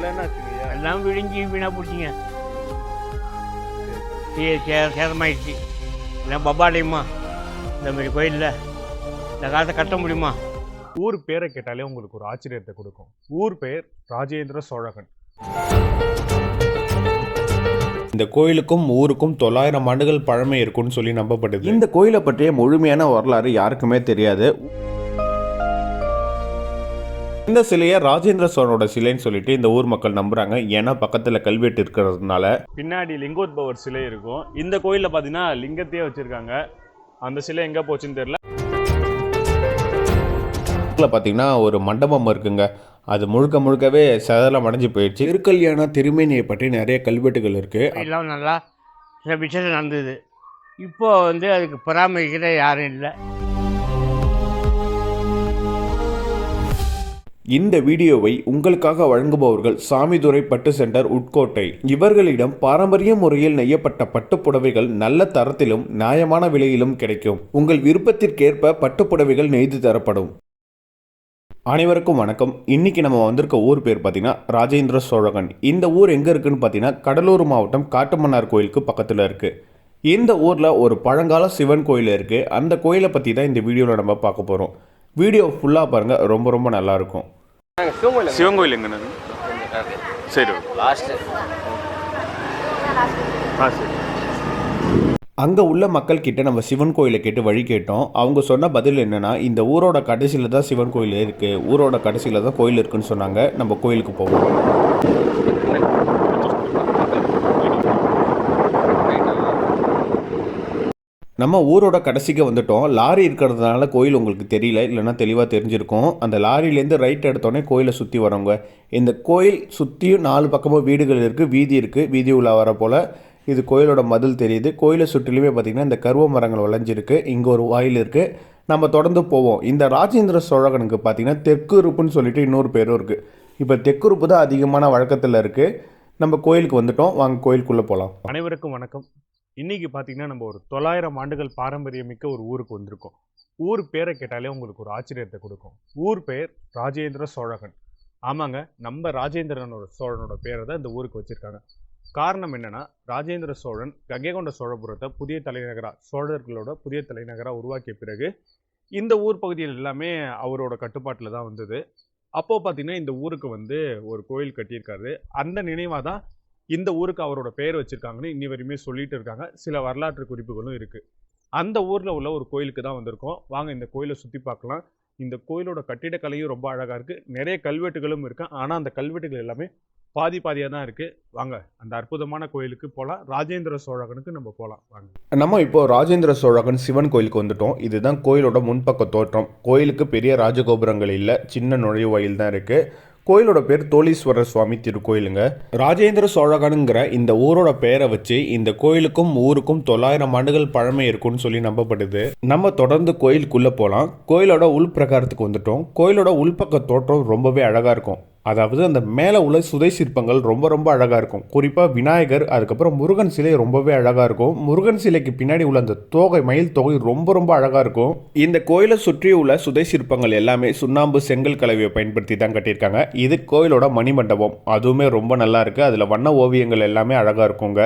அதெல்லாம் என்ன ஆச்சுங்கய்யா? எல்லாம் விழிஞ்சி வீணாக பிடிச்சிங்க சே சே சேதமாயிடுச்சு. எல்லாம் பப்பாடையுமா இந்த மாதிரி கோயிலில் இந்த காலத்தை கட்ட முடியுமா? ஊர் பேரை கேட்டாலே உங்களுக்கு ஒரு ஆச்சரியத்தை கொடுக்கும். ஊர் பேர் ராஜேந்திர சோழகன். இந்த கோயிலுக்கும் ஊருக்கும் தொள்ளாயிரம் ஆண்டுகள் பழமை இருக்கும்னு சொல்லி நம்பப்படுது. இந்த கோயிலை பற்றிய முழுமையான வரலாறு யாருக்குமே தெரியாது. இந்த சிலையை ராஜேந்திர சோழனோட சிலைன்னு சொல்லிட்டு இந்த ஊர் மக்கள் நம்புறாங்க. ஏன்னா பக்கத்துல கல்வெட்டு இருக்கிறதுனால. பின்னாடி லிங்கோத்பவர் சிலை இருக்கும். இந்த கோயிலில் பார்த்தீங்கன்னா லிங்கத்தையே வச்சிருக்காங்க. அந்த சிலை எங்கே போச்சுன்னு தெரியல. பார்த்தீங்கன்னா ஒரு மண்டபம் இருக்குங்க. அது முழுக்க முழுக்கவே சதலம் அடைஞ்சு போயிடுச்சு. திருக்கல்யாண திருமேனியை பற்றி நிறைய கல்வெட்டுகள் இருக்கு. எல்லாம் நல்லா சில விசேஷம் நடந்தது. இப்போ வந்து அதுக்கு பராமரிக்கிற யாரும் இல்லை. இந்த வீடியோவை உங்களுக்காக வழங்குபவர்கள் சாமிதுரை பட்டு சென்டர் உட்கோட்டை. இவர்களிடம் பாரம்பரிய முறையில் நெய்யப்பட்ட பட்டு புடவைகள் நல்ல தரத்திலும் நியாயமான விலையிலும் கிடைக்கும். உங்கள் விருப்பத்திற்கேற்ப பட்டு புடவைகள் நெய்து தரப்படும். அனைவருக்கும் வணக்கம். இன்னைக்கு நம்ம வந்திருக்க ஊர் பேர் பார்த்தீங்கன்னா ராஜேந்திர சோழகன். இந்த ஊர் எங்கே இருக்குன்னு பார்த்தீங்கன்னா கடலூர் மாவட்டம் காட்டுமன்னார் கோயிலுக்கு பக்கத்தில் இருக்குது இந்த ஊரில் ஒரு பழங்கால சிவன் கோயில் இருக்குது அந்த கோயிலை பற்றி தான் இந்த வீடியோவில் நம்ம பார்க்க போகிறோம் வீடியோ ஃபுல்லாக பாருங்கள் ரொம்ப ரொம்ப நல்லாயிருக்கும் சிவன் கோயில் எங்கண்ணா சரி லாஸ்ட்டு ஆ சரி. அங்கே உள்ள மக்கள் கிட்ட நம்ம சிவன் கோயிலை கேட்டு வழி கேட்டோம். அவங்க சொன்ன பதில் என்னன்னா இந்த ஊரோட கடைசியில் தான் சிவன் கோயில் இருக்குது ஊரோட கடைசியில் தான் கோயில் இருக்குன்னு சொன்னாங்க. நம்ம கோயிலுக்கு போவோம். நம்ம ஊரோட கடைசிக்கு வந்துட்டோம். லாரி இருக்கிறதுனால கோயில் உங்களுக்கு தெரியல இல்லைன்னா தெளிவாக தெரிஞ்சிருக்கும். அந்த லாரியிலேருந்து ரைட் எடுத்தோடனே கோயிலை சுற்றி வரவங்க இந்த கோயில் சுற்றியும் நாலு பக்கமும் வீடுகள் இருக்குது வீதி இருக்குது வீதி உள்ள வர போல். இது கோயிலோட மதில் தெரியுது. கோயிலை சுற்றிலுமே பார்த்திங்கன்னா இந்த கருவ மரங்கள் வளைஞ்சிருக்கு. இங்கே ஒரு வாயில் இருக்குது நம்ம தொடர்ந்து போவோம். இந்த ராஜேந்திர சோழகனுக்கு பார்த்திங்கன்னா தெற்குறுப்புன்னு சொல்லிட்டு இன்னொரு பேரும் இருக்குது இப்போ தெற்கு உறுப்பு தான் அதிகமான வழக்கத்தில் இருக்குது நம்ம கோயிலுக்கு வந்துட்டோம். வாங்க கோயிலுக்குள்ளே போகலாம் அனைவருக்கும் வணக்கம். இன்றைக்கி பார்த்தீங்கன்னா நம்ம ஒரு தொள்ளாயிரம் ஆண்டுகள் பாரம்பரியமிக்க ஒரு ஊருக்கு வந்திருக்கோம். ஊர் பேரை கேட்டாலே உங்களுக்கு ஒரு ஆச்சரியத்தை கொடுக்கும். ஊர் பேர் ராஜேந்திர சோழகன். ஆமாங்க நம்ம ராஜேந்திரனோட சோழனோட பேரை தான் இந்த ஊருக்கு வச்சுருக்காங்க. காரணம் என்னென்னா ராஜேந்திர சோழன் கங்கை கொண்ட சோழபுரத்தை புதிய தலைநகராக சோழர்களோட புதிய தலைநகராக உருவாக்கிய பிறகு இந்த ஊர் பகுதியில் எல்லாமே அவரோட கட்டுப்பாட்டில் தான் வந்தது. அப்போது பார்த்திங்கன்னா இந்த ஊருக்கு வந்து ஒரு கோயில் கட்டியிருக்காரு. அந்த நினைவாக தான் இந்த ஊருக்கு அவரோட பெயர் வச்சுருக்காங்கன்னு இன்னி வரையுமே சொல்லிட்டு இருக்காங்க. சில வரலாற்று குறிப்புகளும் இருக்குது அந்த ஊரில் உள்ள ஒரு கோயிலுக்கு தான் வந்திருக்கோம். வாங்க இந்த கோயிலை சுற்றி பார்க்கலாம். இந்த கோயிலோட கட்டிடக்கலையும் ரொம்ப அழகாக இருக்குது நிறைய கல்வெட்டுகளும் இருக்கு. ஆனால் அந்த கல்வெட்டுகள் எல்லாமே பாதி பாதியாக தான் இருக்குது வாங்க அந்த அற்புதமான கோயிலுக்கு போகலாம் ராஜேந்திர சோழகனுக்கு நம்ம போகலாம் வாங்க. நம்ம இப்போ ராஜேந்திர சோழகன் சிவன் கோயிலுக்கு வந்துட்டோம். இதுதான் கோயிலோட முன்பக்க தோற்றம். கோயிலுக்கு பெரிய ராஜகோபுரங்கள் இல்லை. சின்ன நுழைவாயில் தான் இருக்குது கோயிலோட பேர் தோலீஸ்வரர் சுவாமி திருக்கோயிலுங்க. ராஜேந்திர சோழகனுங்கிற இந்த ஊரோட பெயரை வச்சு இந்த கோயிலுக்கும் ஊருக்கும் தொள்ளாயிரம் ஆண்டுகள் பழமை இருக்கும்னு சொல்லி நம்பப்படுது. நம்ம தொடர்ந்து கோயிலுக்குள்ள போகலாம் கோயிலோட உள் பிரகாரத்துக்கு வந்துட்டோம். கோயிலோட உள்பக்க தோற்றம் ரொம்பவே அழகா இருக்கும். அதாவது அந்த மேலே உள்ள சுதை சிற்பங்கள் ரொம்ப ரொம்ப அழகாக இருக்கும். குறிப்பாக விநாயகர் அதுக்கப்புறம் முருகன் சிலை ரொம்பவே அழகாக இருக்கும். முருகன் சிலைக்கு பின்னாடி உள்ள அந்த தோகை மயில் தொகை ரொம்ப ரொம்ப அழகாக இருக்கும். இந்த கோயிலை சுற்றி உள்ள சுதை சிற்பங்கள் எல்லாமே சுண்ணாம்பு செங்கல் கலவையை பயன்படுத்தி தான் கட்டியிருக்காங்க. இது கோயிலோட மணிமண்டபம். அதுவுமே ரொம்ப நல்லா இருக்குது அதில் வண்ண ஓவியங்கள் எல்லாமே அழகாக இருக்குங்க.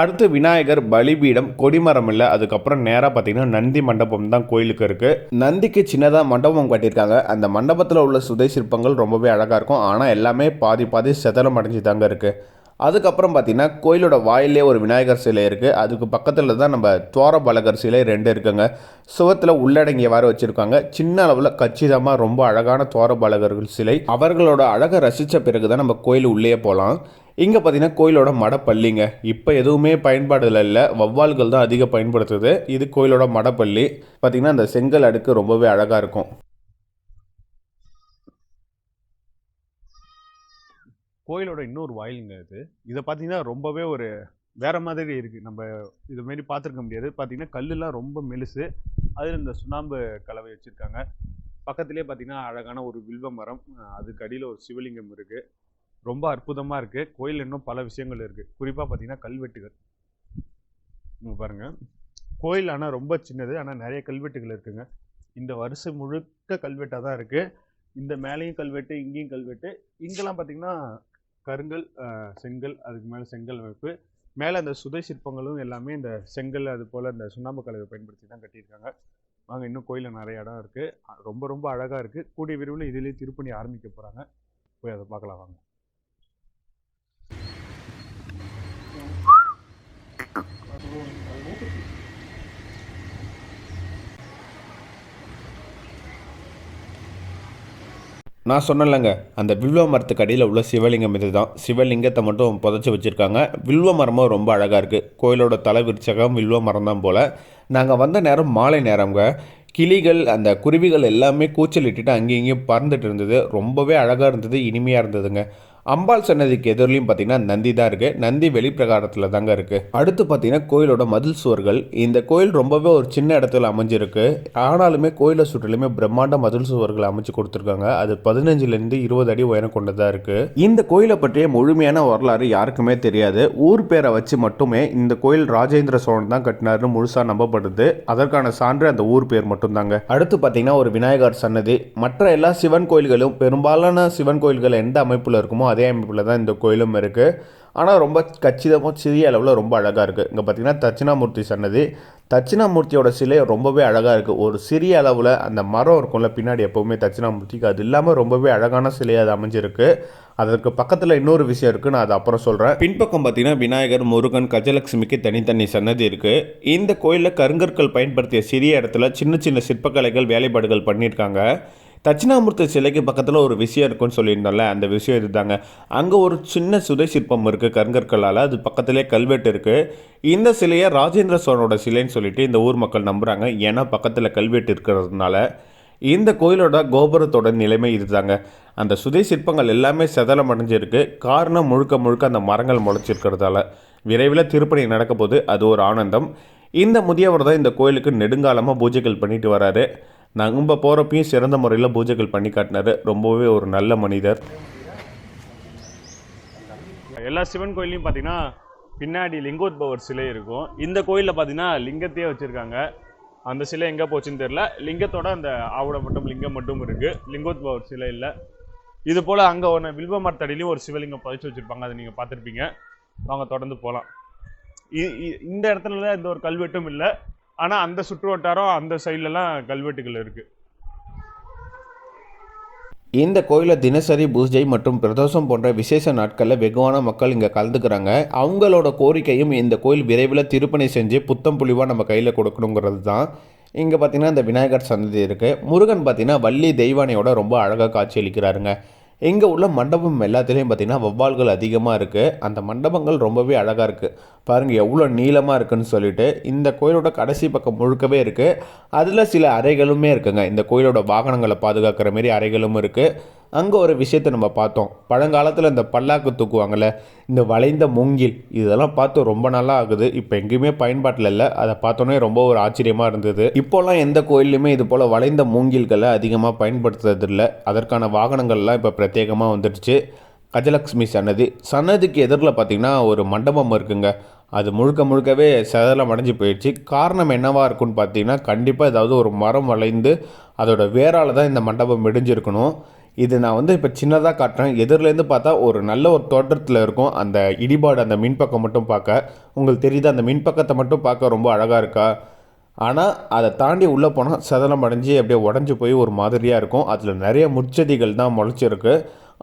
அடுத்து விநாயகர் பலிபீடம் கொடிமரம் இல்லை அதுக்கப்புறம் நேராக பார்த்தீங்கன்னா நந்தி மண்டபம் தான் கோயிலுக்கு இருக்குது நந்திக்கு சின்னதாக மண்டபம் கட்டியிருக்காங்க. அந்த மண்டபத்தில் உள்ள சுதை சிற்பங்கள் ரொம்பவே அழகாக இருக்கும். ஆனால் எல்லாமே பாதி பாதி செதலம் அடைஞ்சு தாங்க இருக்குது அதுக்கப்புறம் பார்த்தீங்கன்னா கோயிலோட வாயிலே ஒரு விநாயகர் சிலை இருக்குது அதுக்கு பக்கத்தில் தான் நம்ம துவாரபாலகர் சிலை ரெண்டு இருக்குங்க. சுவத்தில் உள்ளடங்கிய வாரம் வச்சுருக்காங்க. சின்ன அளவில் கச்சிதமாக ரொம்ப அழகான துவாரபாலகர்கள் சிலை. அவர்களோட அழகை ரசித்த பிறகு தான் நம்ம கோயில் உள்ளே போகலாம். இங்கே பார்த்தீங்கன்னா கோயிலோட மடப்பள்ளிங்க. இப்போ எதுவுமே பயன்பாடுல இல்லை. வவ்வால்கள் தான் அதிக பயன்படுத்துது. இது கோயிலோட மடப்பள்ளி. பார்த்தீங்கன்னா அந்த செங்கல் அடுக்கு ரொம்பவே அழகாக இருக்கும். கோயிலோட இன்னொரு வாயிலுங்க இது. இதை பார்த்தீங்கன்னா ரொம்பவே ஒரு வேற மாதிரி இருக்குது நம்ம இது மாரி பார்த்துருக்க முடியாது. பார்த்தீங்கன்னா கல்லுலாம் ரொம்ப மெலுசு. அதில் இந்த சுண்ணாம்பு கலவை வச்சுருக்காங்க. பக்கத்துலேயே பார்த்தீங்கன்னா அழகான ஒரு வில்வ மரம். அதுக்கு அடியில் ஒரு சிவலிங்கம் இருக்குது ரொம்ப அற்புதமாக இருக்குது கோயில் இன்னும் பல விஷயங்கள் இருக்குது குறிப்பாக பார்த்தீங்கன்னா கல்வெட்டுகள். இங்க பாருங்கள் கோயில் ஆனால் ரொம்ப சின்னது. ஆனால் நிறைய கல்வெட்டுகள் இருக்குங்க. இந்த வருஷம் முழுக்க கல்வெட்டாக தான் இருக்குது இந்த மேலேயும் கல்வெட்டு இங்கேயும் கல்வெட்டு. இங்கெல்லாம் பார்த்தீங்கன்னா கருங்கல் செங்கல் அதுக்கு மேலே செங்கல் அமைப்பு மேலே அந்த சுதை சிற்பங்களும் எல்லாமே இந்த செங்கல் அது போல் இந்த சுண்ணாம்பு கலவை பயன்படுத்தி தான் கட்டியிருக்காங்க. வாங்க இன்னும் கோயிலில் நிறைய இடம் இருக்குது ரொம்ப ரொம்ப அழகாக இருக்குது கூடிய விரைவில் இதிலேயே திருப்பணி ஆரம்பிக்க போகிறாங்க போய் அதை பார்க்கலாம் வாங்க. நான் சொன்னலங்க அந்த வில்வ மரத்துக்கு அடியில் உள்ள சிவலிங்கம் இதுதான். சிவலிங்கத்தை மட்டும் புதைச்சி வச்சுருக்காங்க. வில்வ மரமும் ரொம்ப அழகாக இருக்குது கோயிலோட தலை விருச்சகம் வில்வ மரம் தான் போல். நாங்கள் வந்த நேரம் மாலை நேரம்ங்க. கிளிகள் அந்த குருவிகள் எல்லாமே கூச்சல் இட்டுட்டு அங்கேயும் இங்கேயும் பறந்துட்டு இருந்தது. ரொம்பவே அழகாக இருந்தது இனிமையாக இருந்ததுங்க. அம்பாள் சன்னதிக்கு எதிரிலையும் பார்த்தீங்கன்னா நந்தி தான் இருக்குது நந்தி வெளிப்பிரகாரத்தில் தாங்க இருக்குது அடுத்து பார்த்தீங்கன்னா கோயிலோட மதில் சுவர்கள். இந்த கோயில் ரொம்பவே ஒரு சின்ன இடத்துல அமைஞ்சிருக்கு. ஆனாலுமே கோயிலை சுற்றிலுமே பிரம்மாண்ட மதில் சுவர்கள் அமைச்சு கொடுத்துருக்காங்க. அது பதினஞ்சுலேருந்து இருபது அடி உயரம் கொண்டதாக இருக்குது இந்த கோயிலை பற்றிய முழுமையான வரலாறு யாருக்குமே தெரியாது. ஊர் பேரை வச்சு மட்டுமே இந்த கோயில் ராஜேந்திர சோழன் தான் கட்டினாருன்னு முழுசாக நம்பப்படுது. அதற்கான சான்று அந்த ஊர் பேர் மட்டும்தாங்க. அடுத்து பார்த்தீங்கன்னா ஒரு விநாயகர் சன்னதி. மற்ற எல்லா சிவன் கோயில்களும் பெரும்பாலான சிவன் கோயில்கள் எந்த அமைப்பில் இருக்குமோ அதே அமைப்பில் தான் இந்த கோயிலும் இருக்குது ஆனால் ரொம்ப கச்சிதமாக சிறிய அளவில் ரொம்ப அழகாக இருக்குது இங்கே பார்த்தீங்கன்னா தட்சிணாமூர்த்தி சன்னதி. தட்சிணாமூர்த்தியோட சிலை ரொம்பவே அழகாக இருக்குது ஒரு சிறிய அளவில் அந்த மரம் இருக்கும்ல பின்னாடி எப்போவுமே தட்சிணாமூர்த்திக்கு அது இல்லாமல் ரொம்பவே அழகான சிலையாக அது அமைஞ்சிருக்கு. அதற்கு பக்கத்தில் இன்னொரு விஷயம் இருக்குது நான் அதை அப்புறம் சொல்கிறேன் பின்பக்கம் பார்த்திங்கன்னா விநாயகர் முருகன் கஜலட்சுமிக்கு தனித்தனி சன்னதி இருக்குது இந்த கோயிலில் கருங்கற்கள் பயன்படுத்திய சிறிய இடத்துல சின்ன சின்ன சிற்பக்கலைகள் வேலைப்பாடுகள் பண்ணியிருக்காங்க. தட்சிணாமூர்த்தி சிலைக்கு பக்கத்தில் ஒரு விஷயம் இருக்குன்னு சொல்லியிருந்தோம்ல அந்த விஷயம் இதுதாங்க. அங்கே ஒரு சின்ன சுதை சிற்பம் இருக்குது கருங்கற்களால். அது பக்கத்திலே கல்வெட்டு இருக்குது இந்த சிலையை ராஜேந்திர சோழனோட சிலைன்னு சொல்லிட்டு இந்த ஊர் மக்கள் நம்புகிறாங்க ஏன்னா பக்கத்தில் கல்வெட்டு இருக்கிறதுனால இந்த கோயிலோட கோபுரத்தோட நிலைமை இதுதாங்க. அந்த சுதை சிற்பங்கள் எல்லாமே செதலம் அடைஞ்சிருக்கு. காரணம் முழுக்க முழுக்க அந்த மரங்கள் முளைச்சிருக்கிறதால. விரைவில் திருப்பணி நடக்க போது அது ஒரு ஆனந்தம். இந்த முதியவர் தான் இந்த கோயிலுக்கு நெடுங்காலமாக பூஜைகள் பண்ணிட்டு வராரு. நம்ம போகிறப்பையும் சிறந்த முறையில் பூஜைகள் பண்ணி காட்டினார். ரொம்பவே ஒரு நல்ல மனிதர். எல்லா சிவன் கோயிலையும் பார்த்தீங்கன்னா பின்னாடி லிங்கோத்பவர் சிலை இருக்கும். இந்த கோயிலில் பார்த்தீங்கன்னா லிங்கத்தையே வச்சுருக்காங்க. அந்த சிலை எங்கே போச்சுன்னு தெரில லிங்கத்தோட அந்த ஆவுட மட்டும் லிங்கம் மட்டும் இருக்குது லிங்கோத்பவர் சிலை இல்லை. இது போல் அங்கே ஒன்று வில்வ மரத்தடியிலையும் ஒரு சிவலிங்கம் பதிச்சு வச்சுருப்பாங்க. அதை நீங்கள் பார்த்துருப்பீங்க. வாங்க தொடர்ந்து போகலாம் இந்த இடத்துல எந்த ஒரு கல்வெட்டும் இல்லை. ஆனால் அந்த சுற்று வட்டாரம் அந்த சைட்லலாம் கல்வெட்டுகள் இருக்குது இந்த கோயிலில் தினசரி பூஜை மற்றும் பிரதோஷம் போன்ற விசேஷ நாட்களில் வெகுவான மக்கள் இங்கே கலந்துக்கிறாங்க. அவங்களோட கோரிக்கையும் இந்த கோயில் விரைவில் திருப்பணி செஞ்சு புத்தம் புலிவாக நம்ம கையில் கொடுக்கணுங்கிறது தான் இங்கே பார்த்தீங்கன்னா இந்த விநாயகர் சந்ததி இருக்குது முருகன் பார்த்தீங்கன்னா வள்ளி தெய்வானையோட ரொம்ப அழகாக காட்சியளிக்கிறாருங்க இங்கே உள்ள மண்டபம் எல்லாத்துலேயும் பார்த்தீங்கன்னா வவ்வால்கள் அதிகமாக இருக்குது அந்த மண்டபங்கள் ரொம்பவே அழகாக இருக்குது பாருங்கள் எவ்வளோ நீளமாக இருக்குன்னு சொல்லிட்டு இந்த கோயிலோட கடைசி பக்கம் முழுக்கவே இருக்குது அதில் சில அறைகளுமே இருக்குங்க. இந்த கோயிலோட வாகனங்களை பாதுகாக்கிற மாரி அறைகளும் இருக்குது அங்கே ஒரு விஷயத்தை நம்ம பார்த்தோம். பழங்காலத்தில் இந்த பல்லாக்கு தூக்குவாங்கள்ல இந்த வளைந்த மூங்கில் இதெல்லாம் பார்த்து ரொம்ப நல்லா ஆகுது. இப்போ எங்கேயுமே பயன்பாட்டில் இல்லை. அதை பார்த்தோன்னே ரொம்ப ஒரு ஆச்சரியமாக இருந்தது. இப்போல்லாம் எந்த கோயில்லையுமே இது போல் வளைந்த மூங்கில்களை அதிகமாக பயன்படுத்துறதில்லை. அதற்கான வாகனங்கள்லாம் இப்போ பிரத்யேகமாக வந்துடுச்சு. கஜலக்ஷ்மி சன்னதி. சன்னதிக்கு எதிரில் பார்த்திங்கன்னா ஒரு மண்டபம் இருக்குங்க. அது முழுக்க முழுக்கவே சதலம் அடைஞ்சு போயிடுச்சு. காரணம் என்னவாக இருக்குன்னு பார்த்தீங்கன்னா கண்டிப்பாக ஏதாவது ஒரு மரம் வளைந்து அதோட வேரால் தான் இந்த மண்டபம் இடிஞ்சிருக்கணும் இது நான் வந்து இப்போ சின்னதாக காட்டுறேன். எதிர்லேருந்து பார்த்தா ஒரு நல்ல ஒரு தோற்றத்தில் இருக்கும். அந்த இடிபாடு அந்த மின்பக்கம் மட்டும் பார்க்க. உங்களுக்கு தெரியுது அந்த மின்பக்கத்தை மட்டும் பார்க்க ரொம்ப அழகாக இருக்கா? ஆனால் அதை தாண்டி உள்ளே போனால் சதலம் அடைஞ்சு அப்படியே உடஞ்சி போய் ஒரு மாதிரியாக இருக்கும். அதில் நிறைய முச்செடிகள் தான் முளைச்சிருக்கு.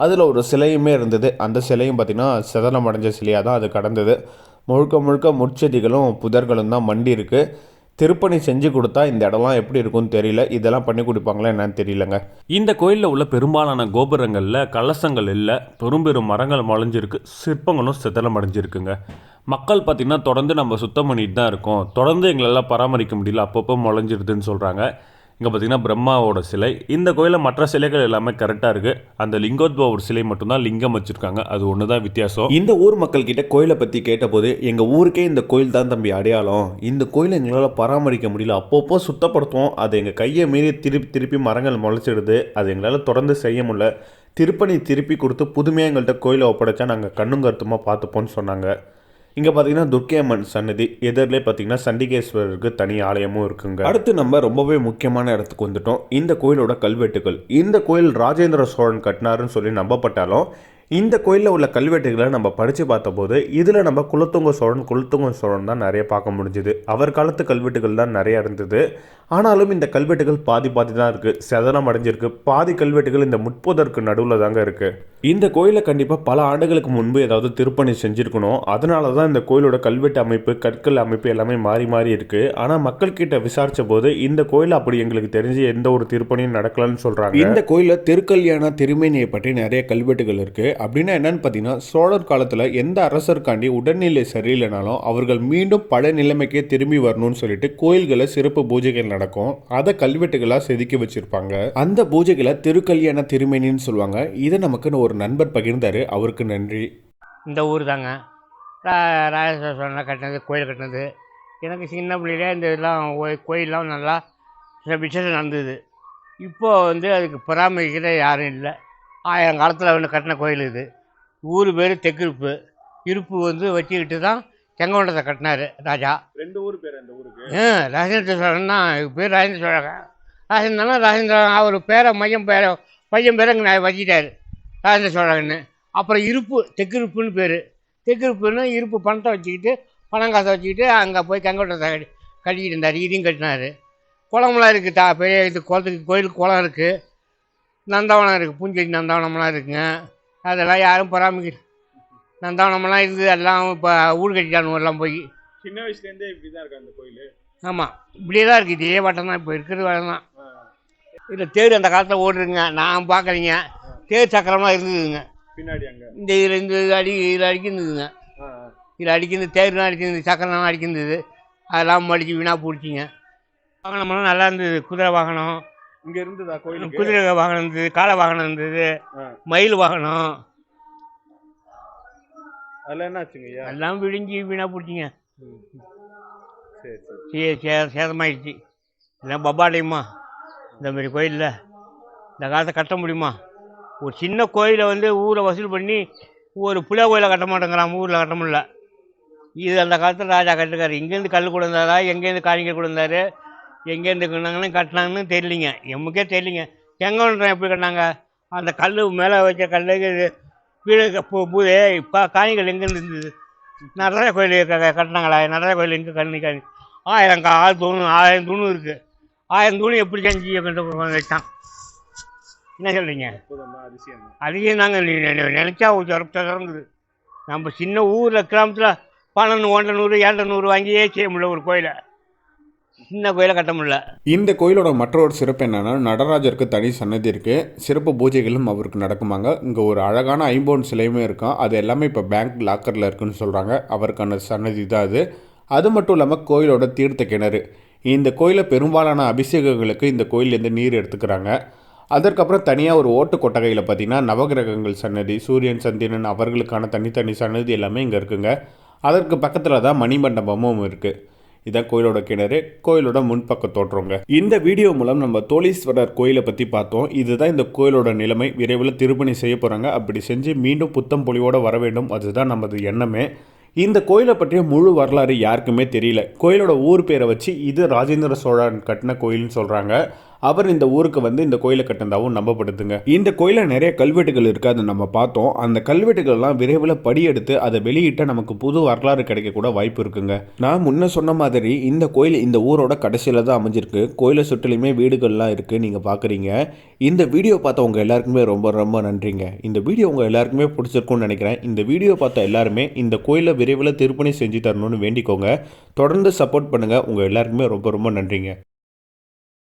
அதில் ஒரு சிலையுமே இருந்தது. அந்த சிலையும் பார்த்திங்கன்னா சதலம் அடைஞ்ச சிலையாக தான் அது கடந்தது. முழுக்க முழுக்க முட்செடிகளும் புதர்களும் தான் மண்டி இருக்குது திருப்பணி செஞ்சு கொடுத்தா இந்த இடம்லாம் எப்படி இருக்கும்னு தெரியல. இதெல்லாம் பண்ணி கொடுப்பாங்களா என்னன்னு தெரியலங்க. இந்த கோயிலில் உள்ள பெரும்பாலான கோபுரங்களில் கலசங்கள் இல்லை. பெரும் பெரும் மரங்கள் முளைஞ்சிருக்கு. சிற்பங்களும் சிதலம் அடைஞ்சிருக்குங்க. மக்கள் பார்த்திங்கன்னா தொடர்ந்து நம்ம சுத்தம் பண்ணிட்டு தான் இருக்கோம். தொடர்ந்து எங்களெல்லாம் பராமரிக்க முடியல. அப்பப்போ முளைஞ்சிருதுன்னு சொல்கிறாங்க இங்கே பார்த்தீங்கன்னா பிரம்மாவோட சிலை. இந்த கோயிலில் மற்ற சிலைகள் எல்லாமே கரெக்டாக இருக்குது அந்த லிங்கோத்பவர் சிலை மட்டும்தான் லிங்கம் வச்சுருக்காங்க. அது ஒன்று தான் வித்தியாசம். இந்த ஊர் மக்கள் கிட்ட கோயிலை பற்றி கேட்டபோது எங்கள் ஊருக்கே இந்த கோயில் தான் தம்பி அடையாளம். இந்த கோயிலை எங்களால் பராமரிக்க முடியல. அப்பப்போ சுத்தப்படுத்துவோம். அது எங்கள் கையை மீறி திருப்பி திருப்பி மரங்கள் முளைச்சிடுது. அது எங்களால் தொடர்ந்து செய்ய முடியல. திருப்பணி திருப்பி கொடுத்து புதுமையாக எங்கள்கிட்ட கோயிலை ஒப்படைச்சா நாங்கள் கண்ணும் கருத்துமாக பார்த்துப்போன்னு சொன்னாங்க. இங்கே பார்த்தீங்கன்னா துர்க்கையம்மன் சன்னதி எதிரிலே பார்த்தீங்கன்னா சண்டிகேஸ்வரருக்கு தனி ஆலயமும் இருக்குங்க. அடுத்து நம்ம ரொம்பவே முக்கியமான இடத்துக்கு வந்துட்டோம். இந்த கோயிலோட கல்வெட்டுகள். இந்த கோயில் ராஜேந்திர சோழன் கட்டினாருன்னு சொல்லி நம்பப்பட்டாலும் இந்த கோயிலில் உள்ள கல்வெட்டுகளை நம்ம படித்து பார்த்தபோது இதில் நம்ம குலத்துங்க சோழன் குலத்துங்க சோழன் தான் நிறைய பார்க்க முடிஞ்சுது. அவர் காலத்து கல்வெட்டுகள் தான் நிறைய இருந்தது. ஆனாலும் இந்த கல்வெட்டுகள் பாதி பாதி தான் இருக்குது சதனம் அடைஞ்சிருக்கு. பாதி கல்வெட்டுகள் இந்த முட்போதற்கு நடுவில் தாங்க இருக்குது இந்த கோயிலை கண்டிப்பாக பல ஆண்டுகளுக்கு முன்பு ஏதாவது திருப்பணி செஞ்சுருக்கணும். அதனால தான் இந்த கோயிலோட கல்வெட்டு அமைப்பு கற்கள் அமைப்பு எல்லாமே மாறி மாறி இருக்குது ஆனால் மக்கள்கிட்ட விசாரித்த போது இந்த கோயில் அப்படி எங்களுக்கு தெரிஞ்சு எந்த ஒரு திருப்பணியும் நடக்கலன்னு சொல்கிறாங்க இந்த கோயிலில் திருக்கல்யாண திருமேனியை பற்றி நிறைய கல்வெட்டுகள் இருக்குது அப்படின்னா என்னன்னு பார்த்தீங்கன்னா சோழர் காலத்தில் எந்த அரசருக்காண்டி உடல்நிலை சரியில்லைனாலும் அவர்கள் மீண்டும் பழைய நிலைமைக்கே திரும்பி வரணும்னு சொல்லிட்டு கோயில்களை சிறப்பு பூஜைகள் நடக்கும். அதை கல்வெட்டுகளாக செதுக்கி வச்சிருப்பாங்க. அந்த பூஜைகளை திருக்கல்யாண திருமேனின்னு சொல்லுவாங்க. இதை நமக்கு ஒரு நண்பர் பகிர்ந்தார். அவருக்கு நன்றி. இந்த ஊர் தாங்க. ரா கட்டினது கோயில் கட்டினது. எனக்கு சின்ன பிள்ளையிலே இந்த இதெல்லாம் கோயிலெலாம் நல்லா சில விசேஷம் நடந்தது. இப்போது வந்து அதுக்கு பராமரிக்கிற யாரும் இல்லை. ஆயிரம் காலத்தில் ஒன்று கட்டின கோயில் இது. ஊர் பேர் தெற்கிருப்பு இருப்பு வந்து வச்சுக்கிட்டு தான் செங்கோண்டத்தை கட்டினார் ராஜா. ரெண்டு ஊர் பேர் அந்த ஊருக்கு. ஆ ராஜேந்திர சோழன் தான் இதுக்கு பேர் ராஜேந்திர சோழன் ராஜேந்திரனா ராஜேந்திரன் அவர் பேரை மையம் பேரை பையன் பேரை இங்கே வச்சிட்டாரு ராஜேந்திர சோழன்னு அப்புறம் இருப்பு தெற்கிருப்புன்னு பேர். தெற்கிருப்புன்னு இருப்பு பணத்தை வச்சுக்கிட்டு பணம் காசை வச்சுக்கிட்டு அங்கே போய் கங்கோட்டத்தை கட்டி கட்டிக்கிட்டு இருந்தார் இதையும் கட்டினார். குளம்லாம் இருக்குது தா பெரிய இது குளத்துக்கு கோயிலுக்கு குளம் இருக்குது நந்தவனம் இருக்குது பூஞ்செடி நந்தவனம்லாம் இருக்குங்க. அதெல்லாம் யாரும் பராமரிக்க நந்தவனம்லாம் இருந்து எல்லாம் இப்போ ஊடு கட்டிட்டானு எல்லாம் போய். சின்ன வயசுலேருந்தே இப்படி தான் இருக்கு அந்த கோயில்? ஆமாம் இப்படியே தான் இருக்குது இதே வட்டம் தான் இப்போ இருக்கிறது வட்டம் தான் இதில் தேர் அந்த காலத்தில் ஓடுறதுங்க நான் பார்க்குறீங்க தேர் சக்கரம்லாம் இருந்ததுங்க. பின்னாடி அங்க? இந்த இதில் இந்த இது அடி இதில் அடிக்கிருந்ததுங்க இதில் அடிக்கிறது தேர்லாம் அடிக்கிறது சக்கரம்லாம் அடிக்கிறது அதெல்லாம் மடித்து வீணாக பிடிச்சிங்க வாகனமெல்லாம் நல்லா இருந்தது. குதிரை வாகனம். இங்க இருந்ததா கோயிலுக்கு? குதிரை வாகனம் இருந்தது காளை வாகனம் இருந்தது. மயில் வாகனம். அதெல்லாம் என்ன ஆச்சுங்க ஐயா எல்லாம் விழிஞ்சி வீணாக பிடிச்சிங்க சரி சரி. சே சே சேதமாயிடுச்சு. இதெல்லாம் பப்பாடையுமா இந்த மாதிரி கோயிலில் இந்த காலத்தை கட்ட முடியுமா? ஒரு சின்ன கோயிலை வந்து ஊரை வசூல் பண்ணி ஒரு புளிய கோயிலை கட்ட மாட்டேங்கிறான் ஊரில் கட்ட முடியல. இது அந்த காலத்தில் ராஜா கட்டுக்காரு இங்கேருந்து கல் கொண்டு வந்தாரா எங்கேருந்து காணிக்கை கொண்டு வந்தாரு எங்கேருந்து கொண்டாங்கன்னு கட்டினாங்கன்னு தெரியலிங்க. எமக்கே தெரியலிங்க. செங்கோன்றம் எப்படி கட்டினாங்க? அந்த கல் மேலே வச்ச கல்லுக்கு கீழே பூ பூதே இப்போ காணிகள் எங்கேருந்து இருந்தது நடராஜ கோயில் கட்டினாங்களா? நடராஜ கோயில் எங்கே கண்ணி காணி ஆயிரம் கா ஆறு தூணு ஆயிரம் தூணு இருக்குது ஆயிரம் தூணு எப்படி செஞ்சு வச்சான். என்ன சொல்கிறீங்க அதையும் நாங்கள் நினச்சா ஒரு சிறப்பு சிறந்தது நம்ம சின்ன ஊரில் கிராமத்தில் பன்னெண்டு ஒன்றரை நூறு ஏழரை நூறு வாங்கியே செய்ய முடியல ஒரு கோயிலை. சின்ன கோயிலை கட்ட முடியல. இந்த கோயிலோட மற்றொரு சிறப்பு என்னன்னா நடராஜருக்கு தனி சன்னதி இருக்கு. சிறப்பு பூஜைகளும் அவருக்கு நடக்குமாங்க. இங்கே ஒரு அழகான ஐம்போன் சிலையுமே இருக்கும் அது எல்லாமே இப்போ பேங்க் லாக்கரில் இருக்குன்னு சொல்கிறாங்க அவருக்கான சன்னதி தான் அது. அது மட்டும் இல்லாமல் கோயிலோட தீர்த்த கிணறு. இந்த கோயிலை பெரும்பாலான அபிஷேகங்களுக்கு இந்த கோயிலேருந்து நீர் எடுத்துக்கிறாங்க. அதற்கப்புறம் தனியாக ஒரு ஓட்டு கொட்டகையில் பார்த்தீங்கன்னா நவகிரகங்கள் சன்னதி சூரியன் சந்திரன் அவர்களுக்கான தனித்தனி சன்னதி எல்லாமே இங்கே இருக்குங்க. அதற்கு பக்கத்தில் தான் மணிமண்டபமும் இருக்குது இதான் கோயிலோட கிணறு. கோயிலோட முன்பக்க தோற்றங்க. இந்த வீடியோ மூலம் நம்ம தோலீஸ்வரர் கோயிலை பற்றி பார்த்தோம். இதுதான் இந்த கோயிலோட நிலைமை. விரைவில் திருப்பணி செய்ய போகிறாங்க அப்படி செஞ்சு மீண்டும் புத்தம் பொலிவோடு வர வேண்டும். அதுதான் நமது எண்ணமே. இந்த கோயிலை பற்றிய முழு வரலாறு யாருக்குமே தெரியல. கோயிலோட ஊர் பேரை வச்சு இது ராஜேந்திர சோழன் கட்டின கோயில்னு சொல்கிறாங்க அவர் இந்த ஊருக்கு வந்து இந்த கோயிலை கட்டினதாகவும் நம்பப்படுதுங்க. இந்த கோயிலில் நிறைய கல்வெட்டுகள் இருக்குது அதை நம்ம பார்த்தோம். அந்த கல்வெட்டுகள்லாம் விரைவில் படியெடுத்து அதை வெளியிட்ட நமக்கு புது வரலாறு கிடைக்கக்கூட வாய்ப்பு இருக்குங்க. நான் முன்ன சொன்ன மாதிரி இந்த கோயில் இந்த ஊரோட கடைசியில் தான் அமைஞ்சிருக்கு. கோயிலை சுற்றிலுமே வீடுகள்லாம் இருக்குது நீங்கள் பார்க்குறீங்க. இந்த வீடியோ பார்த்த உங்கள் எல்லாருக்குமே ரொம்ப ரொம்ப நன்றிங்க. இந்த வீடியோ உங்கள் எல்லாருக்குமே பிடிச்சிருக்கும்னு நினைக்கிறேன். இந்த வீடியோ பார்த்த எல்லாருமே இந்த கோயிலை விரைவில் திருப்பணி செஞ்சு தரணும்னு வேண்டிக்கோங்க. தொடர்ந்து சப்போர்ட் பண்ணுங்கள் உங்கள் எல்லாருக்குமே ரொம்ப ரொம்ப நன்றிங்க.